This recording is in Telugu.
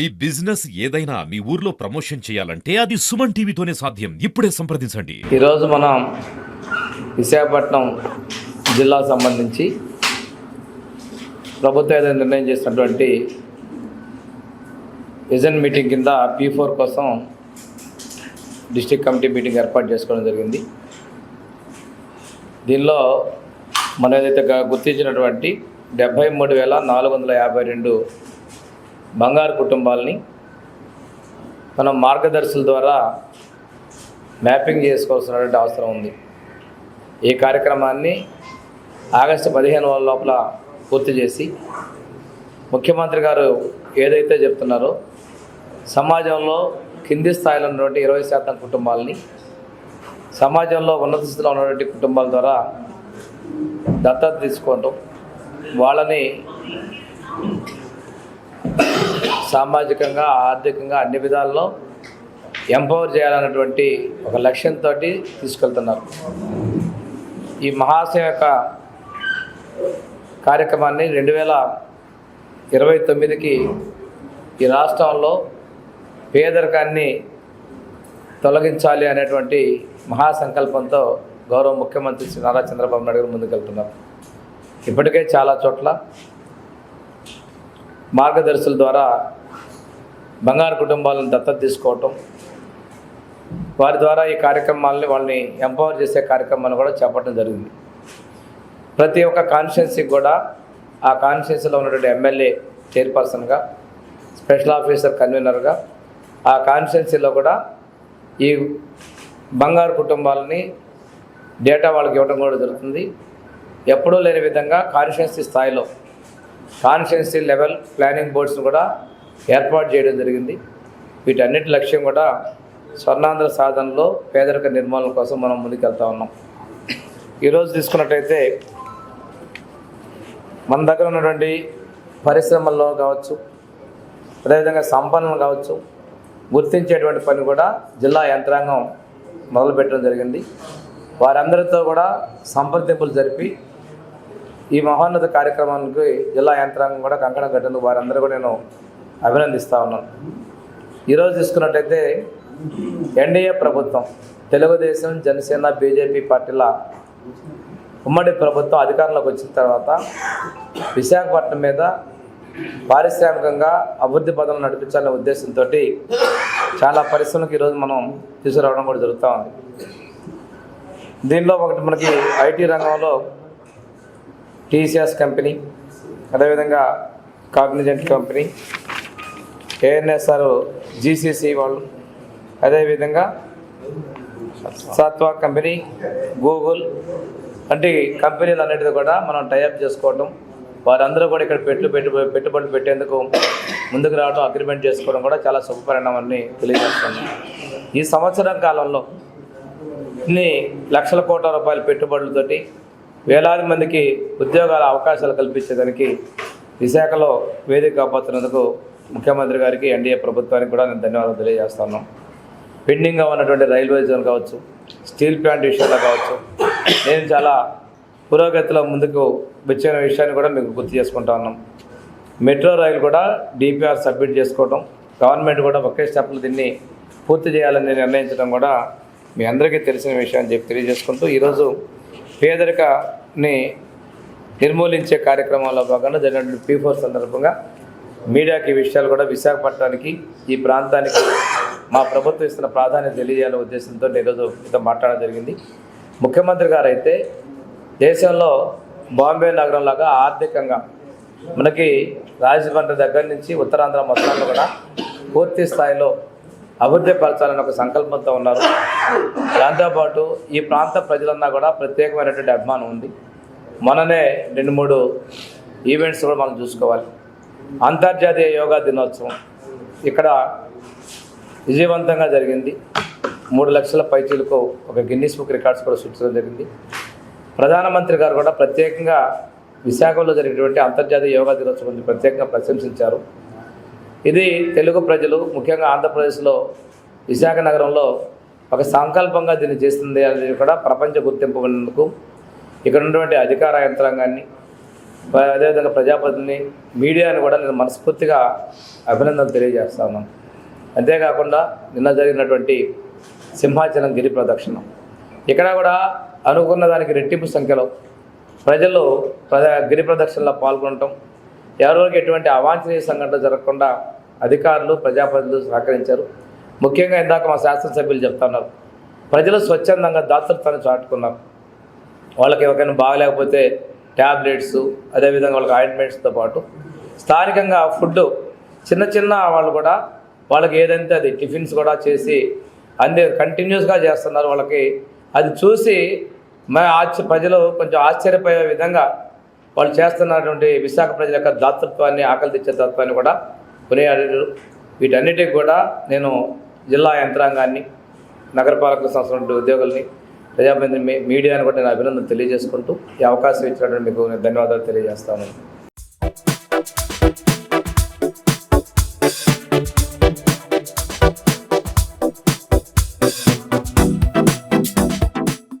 ఈ బిజినెస్ ఏదైనా మీ ఊర్లో ప్రమోషన్ చేయాలంటే అది సుమన్ టీవీతోనే సాధ్యం. ఇప్పుడే సంప్రదించండి. ఈరోజు మనం విశాఖపట్నం జిల్లాకు సంబంధించి ప్రభుత్వం ఏదైనా నిర్ణయం చేసినటువంటి విజన్ మీటింగ్ కింద పీ ఫోర్ కోసం డిస్టిక్ కమిటీ మీటింగ్ ఏర్పాటు చేసుకోవడం జరిగింది. దీనిలో మనం ఏదైతే గ- గుర్తించినటువంటి డెబ్భై మూడు వేల నాలుగు వందల యాభై రెండు బంగారు కుటుంబాలని మనం మార్గదర్శుల ద్వారా మ్యాపింగ్ చేసుకోవాల్సినటువంటి అవసరం ఉంది. ఈ కార్యక్రమాన్ని ఆగస్టు పదిహేను లోపల పూర్తి చేసి ముఖ్యమంత్రి గారు ఏదైతే చెప్తున్నారో సమాజంలో కింది స్థాయిలో ఉన్నటువంటి ఇరవై శాతం కుటుంబాలని సమాజంలో ఉన్నత స్థితిలో ఉన్నటువంటి కుటుంబాల ద్వారా దత్తత తీసుకోవటం వాళ్ళని సామాజికంగా ఆర్థికంగా అన్ని విధాల్లో ఎంపవర్ చేయాలన్నటువంటి ఒక లక్ష్యంతో తీసుకెళ్తున్నారు. ఈ మహాశయ యొక్క కార్యక్రమాన్ని రెండు వేల ఇరవై తొమ్మిదికి ఈ రాష్ట్రంలో పేదరికాన్ని తొలగించాలి అనేటువంటి మహాసంకల్పంతో గౌరవ ముఖ్యమంత్రి శ్రీ నారా చంద్రబాబు నాయుడు గారు ముందుకెళ్తున్నారు. ఇప్పటికే చాలా చోట్ల మార్గదర్శుల ద్వారా బంగారు కుటుంబాలను దత్తత తీసుకోవటం వారి ద్వారా ఈ కార్యక్రమాలని వాళ్ళని ఎంపవర్ చేసే కార్యక్రమాలు కూడా చేపట్టడం జరిగింది. ప్రతి ఒక్క కాన్స్టిట్యున్సీకి కూడా ఆ కాన్స్టిట్యున్సీలో ఉన్నటువంటి ఎమ్మెల్యే చైర్పర్సన్గా స్పెషల్ ఆఫీసర్ కన్వీనర్గా ఆ కాన్స్టిట్యున్సీలో కూడా ఈ బంగారు కుటుంబాలని డేటా వాళ్ళకి ఇవ్వడం కూడా జరుగుతుంది. ఎప్పుడూ లేని విధంగా కాన్స్టిట్యున్సీ స్థాయిలో కాన్స్టిట్యున్సీ లెవెల్ ప్లానింగ్ బోర్డ్స్ను కూడా ఏర్పాటు చేయడం జరిగింది. వీటన్నిటి లక్ష్యం కూడా స్వర్ణాంధ్ర సాధనలో పేదరిక నిర్మూలన కోసం మనం ముందుకెళ్తా ఉన్నాం. ఈరోజు తీసుకున్నట్టయితే మన దగ్గర ఉన్నటువంటి పరిశ్రమల్లో కావచ్చు అదేవిధంగా సంపన్నులు కావచ్చు గుర్తించేటువంటి పని కూడా జిల్లా యంత్రాంగం మొదలుపెట్టడం జరిగింది. వారందరితో కూడా సంప్రదింపులు జరిపి ఈ మహోన్నత కార్యక్రమానికి జిల్లా యంత్రాంగం కూడా కంకణం కట్టేందుకు వారందరూ కూడా నేను అభినందిస్తూ ఉన్నాను. ఈరోజు తీసుకున్నట్టయితే ఎన్డీఏ ప్రభుత్వం తెలుగుదేశం జనసేన బీజేపీ పార్టీల ఉమ్మడి ప్రభుత్వం అధికారంలోకి వచ్చిన తర్వాత విశాఖపట్నం మీద పారిశ్రామికంగా అభివృద్ధి పదంలో నడిపించాలనే ఉద్దేశంతో చాలా పరిశ్రమలకు ఈరోజు మనం తీసుకురావడం కూడా జరుగుతూ ఉంది. దీనిలో ఒకటి మనకి ఐటీ రంగంలో టీసీఎస్ కంపెనీ అదేవిధంగా కాగ్నిజెంట్ కంపెనీ ఏఎన్ఎస్ఆర్ జీసీసీ వాళ్ళు అదేవిధంగా సత్వా కంపెనీ గూగుల్ వంటి కంపెనీలు అన్నిటితో కూడా మనం టైఅప్ చేసుకోవడం వారందరూ కూడా ఇక్కడ పెట్టు పెట్టు పెట్టుబడులు పెట్టేందుకు ముందుకు రావడం అగ్రిమెంట్ చేసుకోవడం కూడా చాలా శుభపరిణామాన్ని తెలియజేస్తుంది. ఈ సంవత్సరం కాలంలో ఇన్ని లక్షల కోట్ల రూపాయల పెట్టుబడులతోటి వేలాది మందికి ఉద్యోగాల అవకాశాలు కల్పించేదానికి విశాఖలో వేదిక కాపాడుతున్నందుకు ముఖ్యమంత్రి గారికి ఎన్డీఏ ప్రభుత్వానికి కూడా నేను ధన్యవాదాలు తెలియజేస్తున్నాను పెండింగ్గా ఉన్నటువంటి రైల్వే జోన్ కావచ్చు స్టీల్ ప్లాంట్ విషయంలో కావచ్చు నేను చాలా పురోగతిలో ముందుకు వచ్చిన విషయాన్ని కూడా మీకు గుర్తు చేసుకుంటా ఉన్నాం. మెట్రో రైలు కూడా డిపిఆర్ సబ్మిట్ చేసుకోవడం గవర్నమెంట్ కూడా ఒకే స్టెప్లు దీన్ని పూర్తి చేయాలని నిర్ణయించడం కూడా మీ అందరికీ తెలిసిన విషయం అని చెప్పి తెలియజేసుకుంటూ ఈరోజు పేదరిక ని నిర్మూలించే కార్యక్రమంలో భాగంగా జరిగినటువంటి పీ ఫోర్ సందర్భంగా మీడియాకి విషయాలు కూడా విశాఖపట్నానికి ఈ ప్రాంతానికి మా ప్రభుత్వం ఇస్తున్న ప్రాధాన్యత తెలియజేయాలనే ఉద్దేశంతో ఈరోజు మీతో మాట్లాడడం జరిగింది. ముఖ్యమంత్రి గారు అయితే దేశంలో బాంబే నగరం లాగా ఆర్థికంగా మనకి రాజమండ్రి దగ్గర నుంచి ఉత్తరాంధ్ర మొత్తంలో కూడా పూర్తి స్థాయిలో అభివృద్ధి పరచాలని ఒక సంకల్పంతో ఉన్నారు. దాంతోపాటు ఈ ప్రాంత ప్రజలన్నా కూడా ప్రత్యేకమైనటువంటి అభిమానం ఉంది. మననే రెండు మూడు ఈవెంట్స్ కూడా మనం చూసుకోవాలి. అంతర్జాతీయ యోగా దినోత్సవం ఇక్కడ విజయవంతంగా జరిగింది. మూడు లక్షల పైచీలకు ఒక గిన్నీస్ బుక్ రికార్డ్స్ కూడా సృష్టించడం జరిగింది. ప్రధానమంత్రి గారు కూడా ప్రత్యేకంగా విశాఖలో జరిగినటువంటి అంతర్జాతీయ యోగా దినోత్సవం ప్రత్యేకంగా ప్రశంసించారు. ఇది తెలుగు ప్రజలు ముఖ్యంగా ఆంధ్రప్రదేశ్లో విశాఖ నగరంలో ఒక సంకల్పంగా దీన్ని చేస్తుంది అనేది కూడా ప్రపంచ గుర్తింపు ఉన్నందుకు ఇక్కడ ఉన్నటువంటి అధికార యంత్రాంగాన్ని అదేవిధంగా ప్రజాప్రతిని మీడియాని కూడా నేను మనస్ఫూర్తిగా అభినందనలు తెలియజేస్తా ఉన్నాను. అంతేకాకుండా నిన్న జరిగినటువంటి సింహాచలం గిరి ప్రదక్షిణం. ఇక్కడ కూడా అనుకున్న దానికి రెట్టింపు సంఖ్యలో ప్రజలు ప్రజా గిరి ప్రదక్షిణలో పాల్గొనటం ఎవరికి ఎటువంటి అవాంఛనీయ సంఘటన జరగకుండా అధికారులు ప్రజాప్రతినిధులు సహకరించారు. ముఖ్యంగా ఇందాక మా శాసనసభ్యులు చెప్తున్నారు ప్రజలు స్వచ్ఛందంగా దాతృత్వాన్ని చాటుకున్నారు. వాళ్ళకి ఎవరికైనా బాగలేకపోతే ట్యాబ్లెట్స్ అదేవిధంగా వాళ్ళకి ఆయింట్మెంట్స్తో పాటు స్థానికంగా ఫుడ్ చిన్న చిన్న వాళ్ళు కూడా వాళ్ళకి ఏదైతే అది టిఫిన్స్ కూడా చేసి అందే కంటిన్యూస్గా చేస్తున్నారు వాళ్ళకి అది చూసి మా ఆశ్చర్య ప్రజలు కొంచెం ఆశ్చర్యపోయే విధంగా వాళ్ళు చేస్తున్నటువంటి విశాఖ ప్రజల యొక్క దాతృత్వాన్ని ఆకలి తెచ్చే తత్వాన్ని కూడా కొనియాడారు. వీటన్నిటికి కూడా నేను జిల్లా యంత్రాంగాన్ని నగరపాలక సంస్థ ఉద్యోగుల్ని ప్రజాప్రతినిధి మీ- మీడియాని కూడా నేను అభినందన తెలియజేసుకుంటూ ఈ అవకాశం ఇచ్చినటువంటి మీకు ధన్యవాదాలు తెలియజేస్తాను.